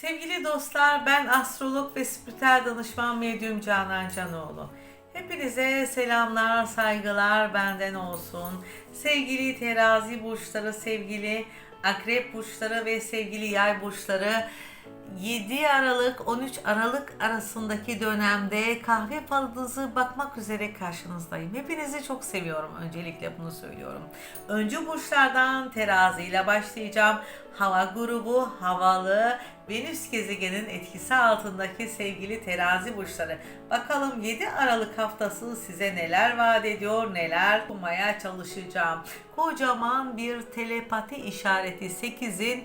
Sevgili dostlar, ben astrolog ve spiritüel danışman medyum Canan Canoğlu. Hepinize selamlar, saygılar benden olsun. Sevgili terazi burçları, sevgili akrep burçları ve sevgili yay burçları 7 Aralık 13 Aralık arasındaki dönemde kahve falınızı bakmak üzere karşınızdayım. Hepinizi çok seviyorum. Öncelikle bunu söylüyorum. Öncü burçlardan terazi ile başlayacağım. Hava grubu havalı Venüs gezegenin etkisi altındaki sevgili terazi burçları. Bakalım 7 Aralık haftası size neler vaat ediyor, neler bulmaya çalışacağım. Kocaman bir telepati işareti 8'in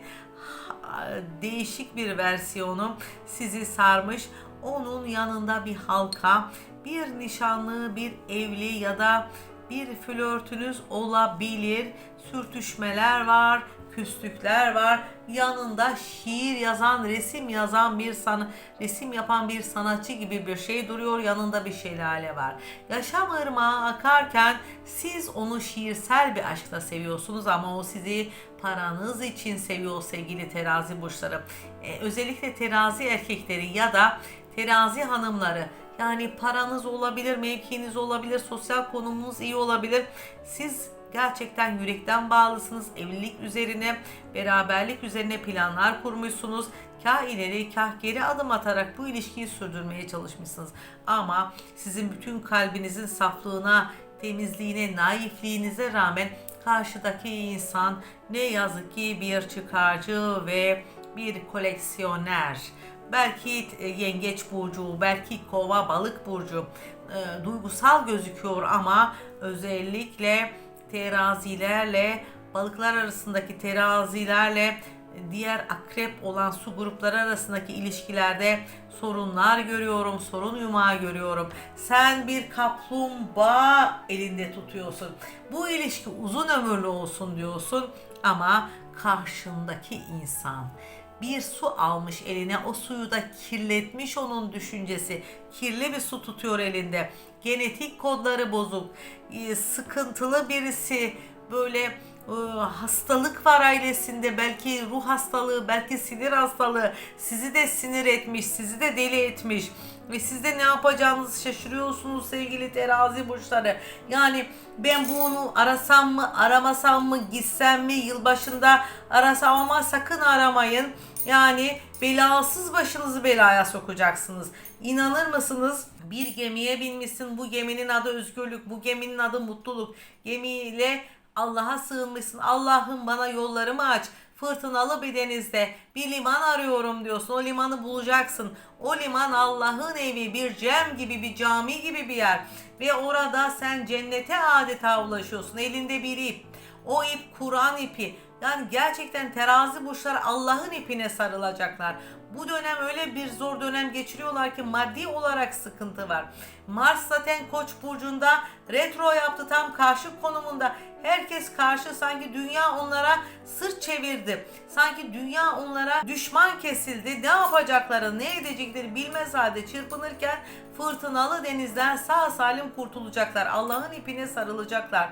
değişik bir versiyonu sizi sarmış. Onun yanında bir halka, bir nişanlı, bir evli ya da bir flörtünüz olabilir. Sürtüşmeler var, küslükler var. Yanında şiir yazan, resim yazan bir san resim yapan bir sanatçı gibi bir şey duruyor. Yanında bir şelale var. Yaşam ırmağı akarken siz onu şiirsel bir aşkla seviyorsunuz ama o sizi paranız için seviyor sevgili terazi burçları. Ee, özellikle terazi erkekleri ya da terazi hanımları yani paranız olabilir, mevkiniz olabilir, sosyal konumunuz iyi olabilir. Siz gerçekten yürekten bağlısınız. Evlilik üzerine, beraberlik üzerine planlar kurmuşsunuz. Kah ileri kah geri adım atarak bu ilişkiyi sürdürmeye çalışmışsınız. Ama sizin bütün kalbinizin saflığına, temizliğine, naifliğinize rağmen karşıdaki insan ne yazık ki bir çıkarcı ve bir koleksiyoner. Belki e, yengeç burcu, belki kova balık burcu e, duygusal gözüküyor ama özellikle terazilerle balıklar arasındaki terazilerle diğer akrep olan su grupları arasındaki ilişkilerde sorunlar görüyorum, sorun yumağı görüyorum. Sen bir kaplumbağa elinde tutuyorsun. Bu ilişki uzun ömürlü olsun diyorsun ama karşındaki insan bir su almış eline o suyu da kirletmiş onun düşüncesi. Kirli bir su tutuyor elinde. Genetik kodları bozuk. e, Sıkıntılı birisi böyle e, hastalık var ailesinde belki ruh hastalığı belki sinir hastalığı sizi de sinir etmiş sizi de deli etmiş ve siz de ne yapacağınızı şaşırıyorsunuz sevgili terazi burçları. Yani ben bunu arasam mı aramasam mı gitsem mi yılbaşında arasam ama sakın aramayın. Yani belasız başınızı belaya sokacaksınız. İnanır mısınız? Bir gemiye binmişsin. Bu geminin adı özgürlük. Bu geminin adı mutluluk. Gemiyle Allah'a sığınmışsın. Allah'ım bana yollarımı aç. Fırtınalı bir denizde bir liman arıyorum diyorsun. O limanı bulacaksın. O liman Allah'ın evi, bir cem gibi, bir cami gibi bir yer. Ve orada sen cennete adeta ulaşıyorsun. Elinde bir ip. O ip Kur'an ipi. Yani gerçekten terazi burçlar Allah'ın ipine sarılacaklar. Bu dönem öyle bir zor dönem geçiriyorlar ki maddi olarak sıkıntı var. Mars zaten Koç burcunda retro yaptı tam karşı konumunda. Herkes karşı sanki dünya onlara sırt çevirdi. Sanki dünya onlara düşman kesildi. Ne yapacakları, ne edecekleri bilmez halde çırpınırken fırtınalı denizden sağ salim kurtulacaklar. Allah'ın ipine sarılacaklar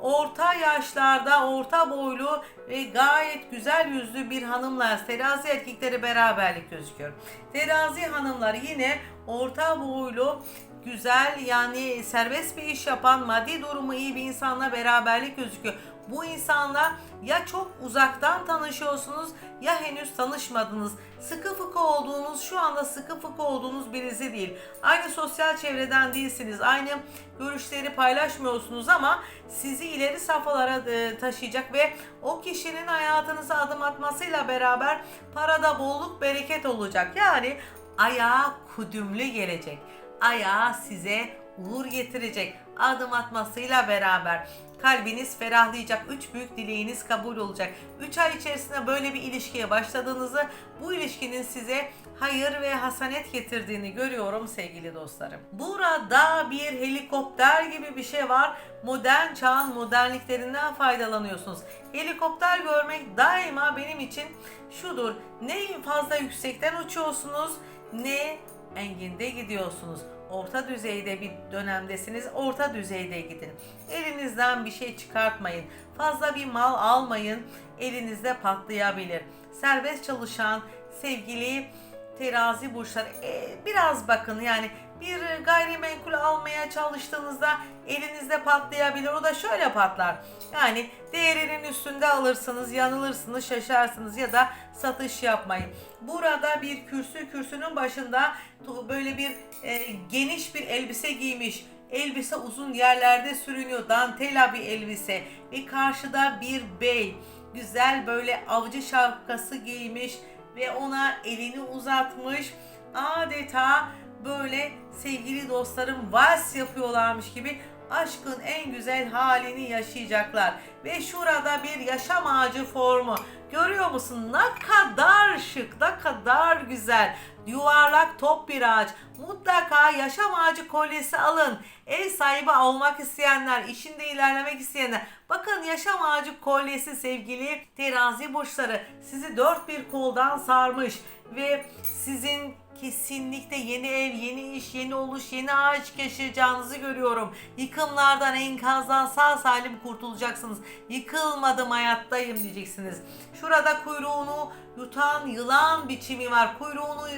orta yaşlarda orta boylu ve gayet güzel yüzlü bir hanımla terazi erkekleri beraberlik gözüküyor. Terazi hanımlar yine orta boylu güzel yani serbest bir iş yapan maddi durumu iyi bir insanla beraberlik gözüküyor. Bu insanla ya çok uzaktan tanışıyorsunuz ya henüz tanışmadınız. Sıkı fıkı olduğunuz şu anda sıkı fıkı olduğunuz birisi değil. Aynı sosyal çevreden değilsiniz. Aynı görüşleri paylaşmıyorsunuz ama sizi ileri safhalara e, taşıyacak ve o kişinin hayatınıza adım atmasıyla beraber parada bolluk bereket olacak. Yani ayağa kudümlü gelecek. Ayağa size uğur getirecek adım atmasıyla beraber kalbiniz ferahlayacak. Üç büyük dileğiniz kabul olacak. Üç ay içerisinde böyle bir ilişkiye başladığınızı bu ilişkinin size hayır ve hasanet getirdiğini görüyorum sevgili dostlarım. Burada bir helikopter gibi bir şey var. Modern çağın modernliklerinden faydalanıyorsunuz. Helikopter görmek daima benim için şudur. Ne fazla yüksekten uçuyorsunuz ne enginde gidiyorsunuz orta düzeyde bir dönemdesiniz, orta düzeyde gidin. Elinizden bir şey çıkartmayın. Fazla bir mal almayın, elinizde patlayabilir. Serbest çalışan, sevgili terazi burçları e, biraz bakın yani bir gayrimenkul almaya çalıştığınızda elinizde patlayabilir. O da şöyle patlar. Yani değerinin üstünde alırsınız, yanılırsınız, şaşarsınız ya da satış yapmayın. Burada bir kürsü, kürsünün başında böyle bir e, geniş bir elbise giymiş. Elbise uzun yerlerde sürünüyor. Dantela bir elbise. Ve karşıda bir bey. Güzel böyle avcı şapkası giymiş ve ona elini uzatmış. Adeta böyle sevgili dostlarım vals yapıyorlarmış gibi aşkın en güzel halini yaşayacaklar. Ve şurada bir yaşam ağacı formu. Görüyor musun? Ne kadar şık, ne kadar güzel. Yuvarlak top bir ağaç. Mutlaka yaşam ağacı kolyesi alın. Ev sahibi olmak isteyenler, işinde ilerlemek isteyenler. Bakın yaşam ağacı kolyesi sevgili terazi burçları sizi dört bir koldan sarmış ve sizin kesinlikle yeni ev, yeni iş, yeni oluş, yeni ağaç yaşayacağınızı görüyorum. Yıkımlardan, enkazdan sağ salim kurtulacaksınız. Yıkılmadım hayattayım diyeceksiniz. Şurada kuyruğunu yutan yılan biçimi var. Kuyruğunu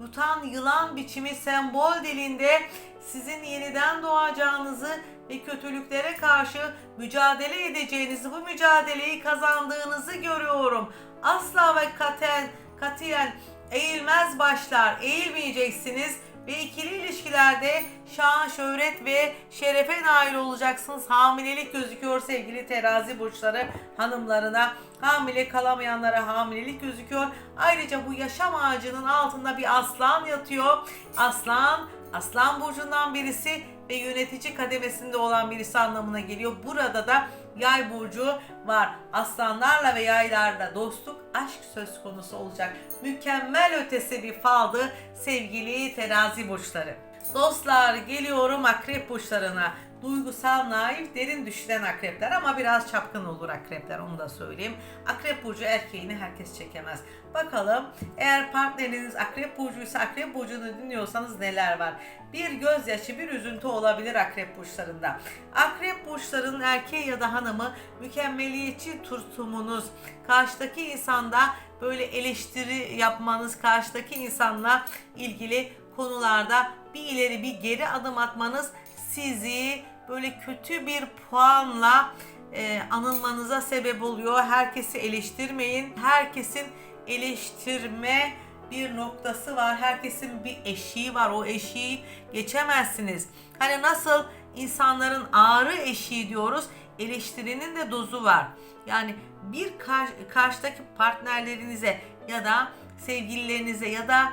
yutan yılan biçimi sembol dilinde sizin yeniden doğacağınızı ve kötülüklere karşı mücadele edeceğinizi, bu mücadeleyi kazandığınızı görüyorum. Asla ve katen, katiyen eğilmez başlar, eğilmeyeceksiniz ve ikili ilişkilerde şan, şöhret ve şerefe nail olacaksınız. Hamilelik gözüküyor sevgili terazi burçları hanımlarına. Hamile kalamayanlara hamilelik gözüküyor. Ayrıca bu yaşam ağacının altında bir aslan yatıyor. Aslan, aslan burcundan birisi ve yönetici kademesinde olan birisi anlamına geliyor. Burada da yay burcu var. Aslanlarla ve yaylarla dostluk, aşk söz konusu olacak. Mükemmel ötesi bir faldı sevgili terazi burçları. Dostlar geliyorum akrep burçlarına. Duygusal, naif, derin düşünen akrepler ama biraz çapkın olur akrepler onu da söyleyeyim. Akrep burcu erkeğini herkes çekemez. Bakalım eğer partneriniz akrep burcuysa akrep burcunu dinliyorsanız neler var? Bir gözyaşı, bir üzüntü olabilir akrep burçlarında. Akrep burçlarının erkeği ya da hanımı mükemmeliyetçi tutumunuz, karşıdaki insanda böyle eleştiri yapmanız, karşıdaki insanla ilgili konularda bir ileri bir geri adım atmanız sizi böyle kötü bir puanla e, anılmanıza sebep oluyor. Herkesi eleştirmeyin. Herkesin eleştirme bir noktası var. Herkesin bir eşiği var. O eşiği geçemezsiniz. Hani nasıl insanların ağrı eşiği diyoruz. Eleştirinin de dozu var. Yani bir kar- karşıdaki partnerlerinize ya da sevgililerinize ya da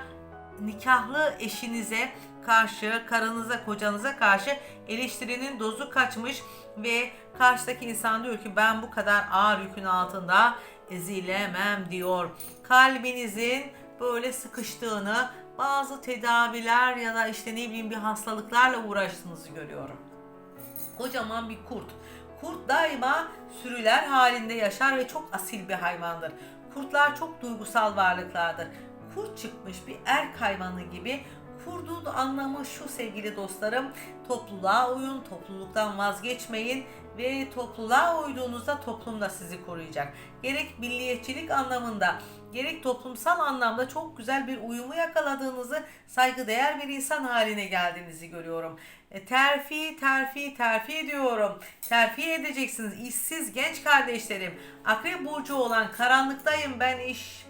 nikahlı eşinize karşı, karınıza, kocanıza karşı eleştirinin dozu kaçmış ve karşıdaki insan diyor ki ben bu kadar ağır yükün altında ezilemem diyor. Kalbinizin böyle sıkıştığını, bazı tedaviler ya da işte ne bileyim bir hastalıklarla uğraştığınızı görüyorum. Kocaman bir kurt. Kurt daima sürüler halinde yaşar ve çok asil bir hayvandır. Kurtlar çok duygusal varlıklardır. Kurt çıkmış bir erk hayvanı gibi Kurdun anlamı şu sevgili dostlarım. Topluluğa uyun, topluluktan vazgeçmeyin ve topluluğa uyduğunuzda toplum da sizi koruyacak. Gerek milliyetçilik anlamında, gerek toplumsal anlamda çok güzel bir uyumu yakaladığınızı, saygıdeğer bir insan haline geldiğinizi görüyorum. E, terfi, terfi, terfi ediyorum. Terfi edeceksiniz. İşsiz genç kardeşlerim. Akrep burcu olan karanlıktayım ben iş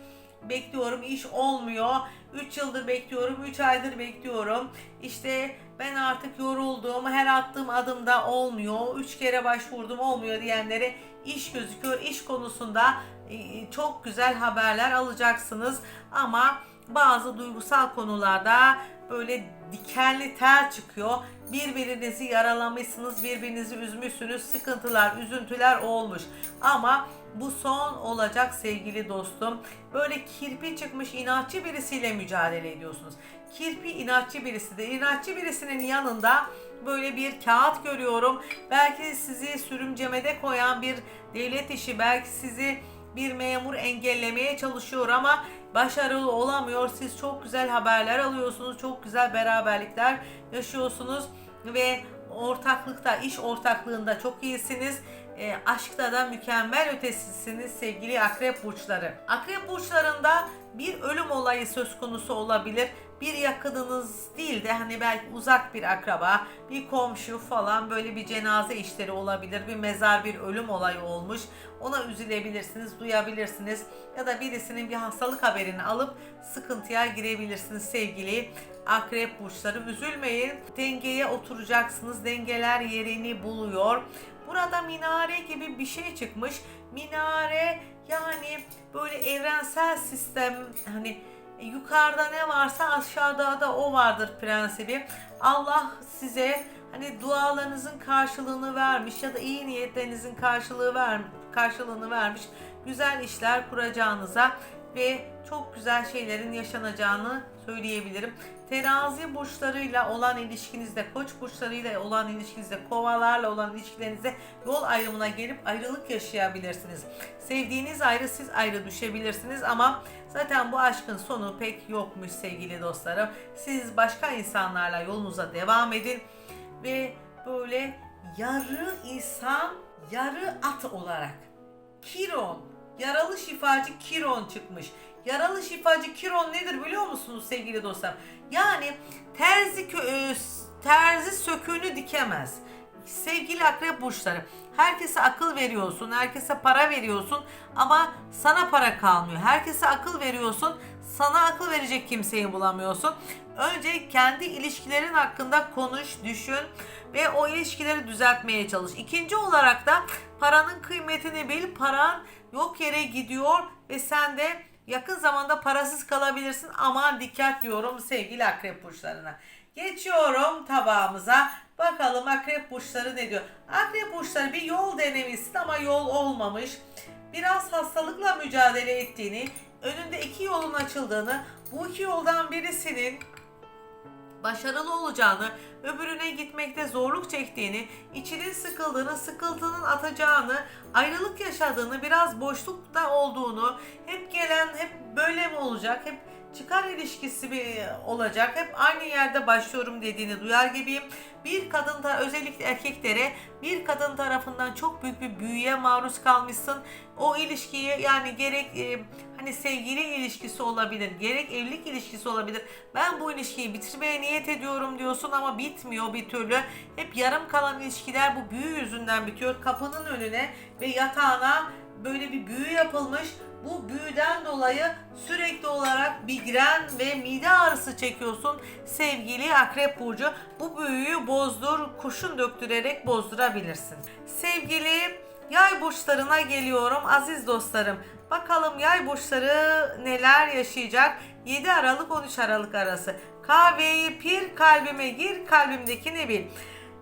bekliyorum iş olmuyor. 3 yıldır bekliyorum, 3 aydır bekliyorum. İşte ben artık yoruldum, her attığım adımda olmuyor, 3 kere başvurdum olmuyor diyenlere iş gözüküyor. İş konusunda e, çok güzel haberler alacaksınız ama bazı duygusal konularda böyle dikenli tel çıkıyor. Birbirinizi yaralamışsınız, birbirinizi üzmüşsünüz, sıkıntılar, üzüntüler olmuş. Ama bu son olacak sevgili dostum. Böyle kirpi çıkmış inatçı birisiyle mücadele ediyorsunuz. Kirpi inatçı birisidir. İnatçı birisinin yanında böyle bir kağıt görüyorum. Belki sizi sürümcemede koyan bir devlet işi, belki sizi bir memur engellemeye çalışıyor ama başarılı olamıyor. Siz çok güzel haberler alıyorsunuz. Çok güzel beraberlikler yaşıyorsunuz ve ortaklıkta, iş ortaklığında çok iyisiniz. E, aşkta da mükemmel ötesisiniz sevgili akrep burçları. Akrep burçlarında bir ölüm olayı söz konusu olabilir. Bir yakınınız değil de hani belki uzak bir akraba, bir komşu falan böyle bir cenaze işleri olabilir. Bir mezar, bir ölüm olayı olmuş. Ona üzülebilirsiniz, duyabilirsiniz. Ya da birisinin bir hastalık haberini alıp sıkıntıya girebilirsiniz sevgili akrep burçları. Üzülmeyin. Dengeye oturacaksınız. Dengeler yerini buluyor. Burada minare gibi bir şey çıkmış. Minare yani böyle evrensel sistem hani yukarıda ne varsa aşağıda da o vardır prensibi. Allah size hani dualarınızın karşılığını vermiş ya da iyi niyetlerinizin karşılığı ver, karşılığını vermiş. Güzel işler kuracağınıza ve çok güzel şeylerin yaşanacağını söyleyebilirim. Terazi burçlarıyla olan ilişkinizde, koç burçlarıyla olan ilişkinizde, kovalarla olan ilişkilerinizde yol ayrımına gelip ayrılık yaşayabilirsiniz. Sevdiğiniz ayrı, siz ayrı düşebilirsiniz ama zaten bu aşkın sonu pek yokmuş sevgili dostlarım. Siz başka insanlarla yolunuza devam edin ve böyle yarı insan, yarı at olarak Kiron, yaralı şifacı Kiron çıkmış. Yaralı şifacı Kiron nedir biliyor musunuz sevgili dostlar? Yani terzi e, terzi söküğünü dikemez. Sevgili akrep burçları, herkese akıl veriyorsun, herkese para veriyorsun ama sana para kalmıyor. Herkese akıl veriyorsun, sana akıl verecek kimseyi bulamıyorsun. Önce kendi ilişkilerin hakkında konuş, düşün ve o ilişkileri düzeltmeye çalış. İkinci olarak da paranın kıymetini bil. Paran yok yere gidiyor ve sen de yakın zamanda parasız kalabilirsin. Aman dikkat diyorum sevgili akrep burçlarına. Geçiyorum tabağımıza. Bakalım akrep burçları ne diyor? Akrep burçları bir yol denemişsin ama yol olmamış. Biraz hastalıkla mücadele ettiğini, önünde iki yolun açıldığını, bu iki yoldan birisinin başarılı olacağını, öbürüne gitmekte zorluk çektiğini, içinin sıkıldığını, sıkıntının atacağını, ayrılık yaşadığını, biraz boşlukta olduğunu, hep gelen, hep böyle mi olacak, hep çıkar ilişkisi bir olacak, hep aynı yerde başlıyorum dediğini duyar gibiyim. Bir kadın da özellikle erkeklere bir kadın tarafından çok büyük bir büyüye maruz kalmışsın. O ilişkiyi yani gerek e, hani sevgili ilişkisi olabilir, gerek evlilik ilişkisi olabilir. Ben bu ilişkiyi bitirmeye niyet ediyorum diyorsun ama bitmiyor bir türlü. Hep yarım kalan ilişkiler bu büyü yüzünden bitiyor. Kapının önüne ve yatağına böyle bir büyü yapılmış. Bu büyüden dolayı sürekli olarak migren ve mide ağrısı çekiyorsun sevgili akrep burcu. Bu büyüyü bozdur, kurşun döktürerek bozdurabilirsin. Sevgili yay burçlarına geliyorum aziz dostlarım. Bakalım yay burçları neler yaşayacak? 7 Aralık 13 Aralık arası. Kahveyi pir kalbime gir kalbimdekini bil.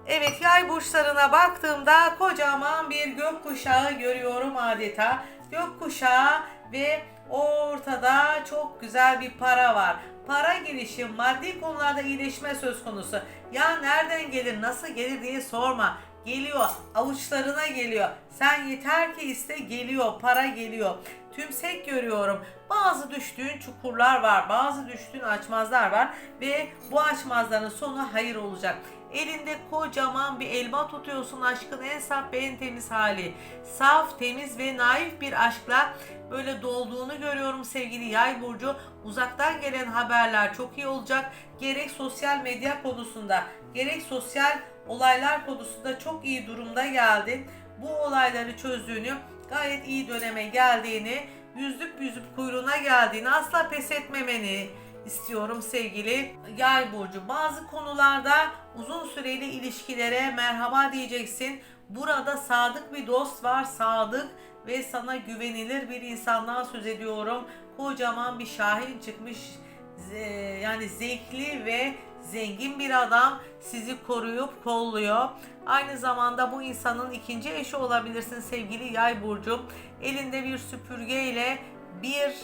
Evet yay burçlarına baktığımda kocaman bir gökkuşağı görüyorum adeta. Gökkuşağı ve ortada çok güzel bir para var. Para girişi, maddi konularda iyileşme söz konusu. Ya nereden gelir, nasıl gelir diye sorma. Geliyor, avuçlarına geliyor. Sen yeter ki iste geliyor, para geliyor. Tümsek görüyorum. Bazı düştüğün çukurlar var, bazı düştüğün açmazlar var ve bu açmazların sonu hayır olacak. Elinde kocaman bir elma tutuyorsun aşkın en saf ve en temiz hali. Saf, temiz ve naif bir aşkla böyle dolduğunu görüyorum sevgili yay burcu. Uzaktan gelen haberler çok iyi olacak. Gerek sosyal medya konusunda, gerek sosyal olaylar konusunda çok iyi durumda geldin. Bu olayları çözdüğünü, gayet iyi döneme geldiğini, yüzlük yüzüp kuyruğuna geldiğini, asla pes etmemeni, istiyorum sevgili yay burcu. Bazı konularda uzun süreli ilişkilere merhaba diyeceksin. Burada sadık bir dost var, sadık ve sana güvenilir bir insandan söz ediyorum. Kocaman bir şahin çıkmış. Yani zevkli ve zengin bir adam sizi koruyup kolluyor. Aynı zamanda bu insanın ikinci eşi olabilirsin sevgili yay burcu. Elinde bir süpürgeyle bir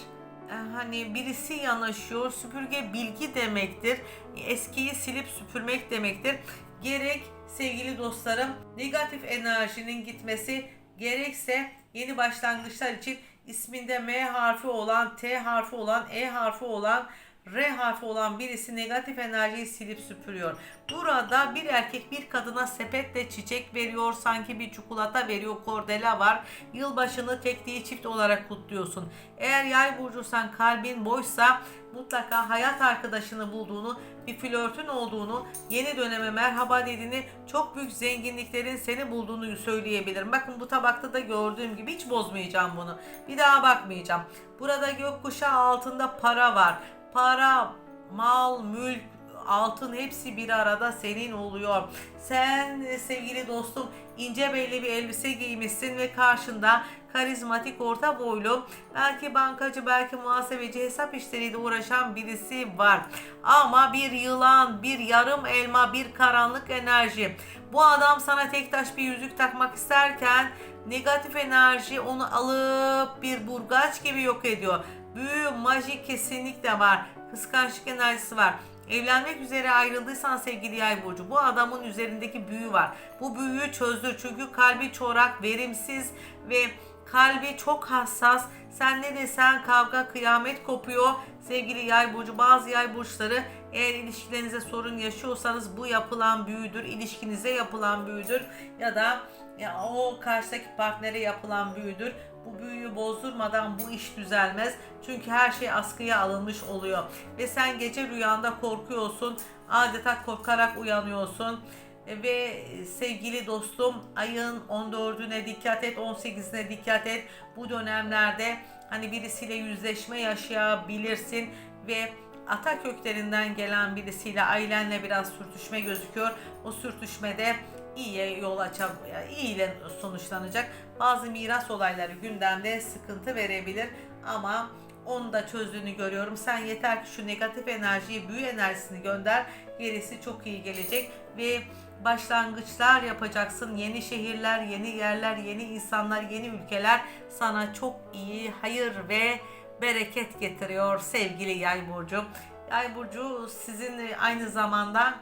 hani birisi yanaşıyor. Süpürge bilgi demektir. Eskiyi silip süpürmek demektir. Gerek sevgili dostlarım negatif enerjinin gitmesi gerekse yeni başlangıçlar için isminde M harfi olan, T harfi olan, E harfi olan R harfi olan birisi negatif enerjiyi silip süpürüyor. Burada bir erkek bir kadına sepetle çiçek veriyor. Sanki bir çikolata veriyor. Kordela var. Yılbaşını tek değil çift olarak kutluyorsun. Eğer yay burcuysan kalbin boşsa mutlaka hayat arkadaşını bulduğunu, bir flörtün olduğunu, yeni döneme merhaba dediğini, çok büyük zenginliklerin seni bulduğunu söyleyebilirim. Bakın bu tabakta da gördüğüm gibi hiç bozmayacağım bunu. Bir daha bakmayacağım. Burada gökkuşağı altında para var. Para, mal, mülk, altın hepsi bir arada senin oluyor. Sen e, sevgili dostum ince belli bir elbise giymişsin ve karşında karizmatik orta boylu belki bankacı belki muhasebeci hesap işleriyle uğraşan birisi var. Ama bir yılan, bir yarım elma, bir karanlık enerji. Bu adam sana tek taş bir yüzük takmak isterken negatif enerji onu alıp bir burgaç gibi yok ediyor. Büyü, maji kesinlikle var. Kıskançlık enerjisi var. Evlenmek üzere ayrıldıysan sevgili yay burcu bu adamın üzerindeki büyü var. Bu büyüyü çözdür çünkü kalbi çorak, verimsiz ve kalbi çok hassas. Sen ne desen kavga kıyamet kopuyor. Sevgili yay burcu bazı yay burçları eğer ilişkilerinize sorun yaşıyorsanız bu yapılan büyüdür. ilişkinize yapılan büyüdür ya da ya o karşıdaki partnere yapılan büyüdür. Bu büyüyü bozdurmadan bu iş düzelmez. Çünkü her şey askıya alınmış oluyor. Ve sen gece rüyanda korkuyorsun. Adeta korkarak uyanıyorsun. E, Ve sevgili dostum ayın 14'üne dikkat et, 18'ine dikkat et. Bu dönemlerde hani birisiyle yüzleşme yaşayabilirsin ve ata köklerinden gelen birisiyle ailenle biraz sürtüşme gözüküyor. O sürtüşmede iyiye yol açabilir, iyi ile sonuçlanacak. Bazı miras olayları gündemde sıkıntı verebilir ama onu da çözdüğünü görüyorum. Sen yeter ki şu negatif enerjiyi, büyü enerjisini gönder. Gerisi çok iyi gelecek ve başlangıçlar yapacaksın. Yeni şehirler, yeni yerler, yeni insanlar, yeni ülkeler sana çok iyi hayır ve bereket getiriyor sevgili Yay burcu. Yay burcu sizin aynı zamanda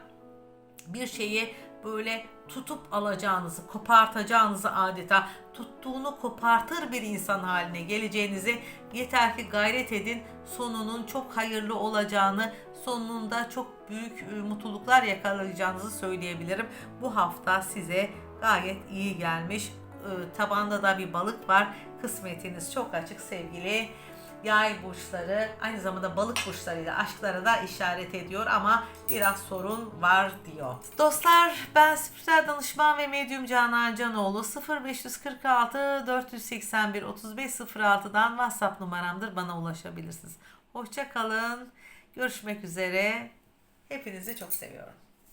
bir şeyi böyle tutup alacağınızı, kopartacağınızı adeta tuttuğunu kopartır bir insan haline geleceğinizi yeter ki gayret edin. Sonunun çok hayırlı olacağını, sonunda çok büyük e, mutluluklar yakalayacağınızı söyleyebilirim. Bu hafta size gayet iyi gelmiş. E, Tabanda da bir balık var. Kısmetiniz çok açık sevgili yay burçları aynı zamanda balık burçlarıyla aşklara da işaret ediyor ama biraz sorun var diyor. Dostlar ben spiritüel danışman ve medyum Canan Canoğlu 0546 481 3506'dan WhatsApp numaramdır bana ulaşabilirsiniz. Hoşça kalın. Görüşmek üzere. Hepinizi çok seviyorum.